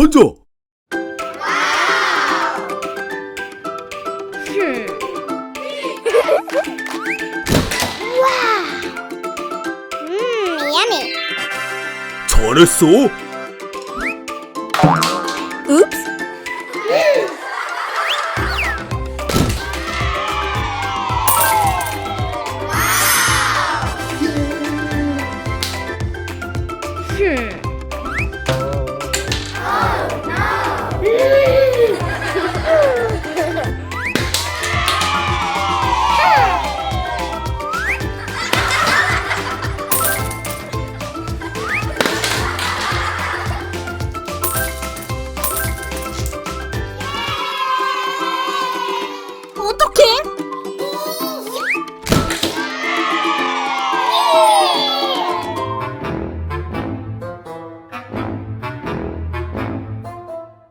던져. 음, yummy. 잘했어. 읍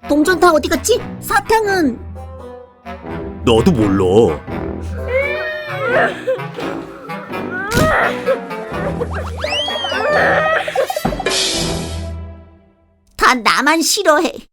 동전 다 어디 갔지? 사탕은 나도 몰라. 다 나만 싫어해.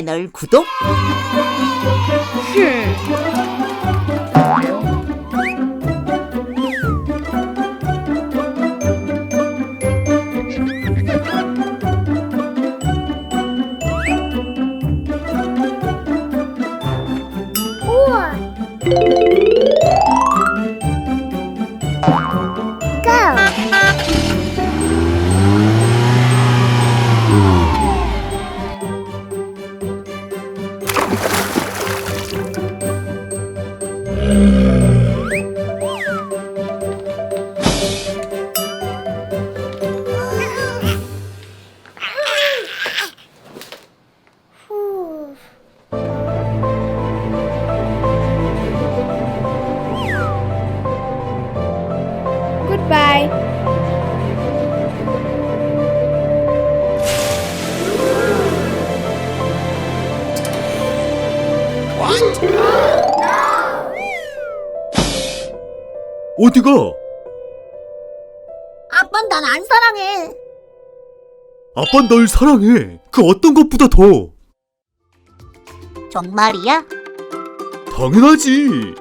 채널 구독. 우와. Goodbye. 어디가? 아빠 난 안 사랑해. 아빠 널 사랑해. 그 어떤 것보다 더. 정말이야? 당연하지.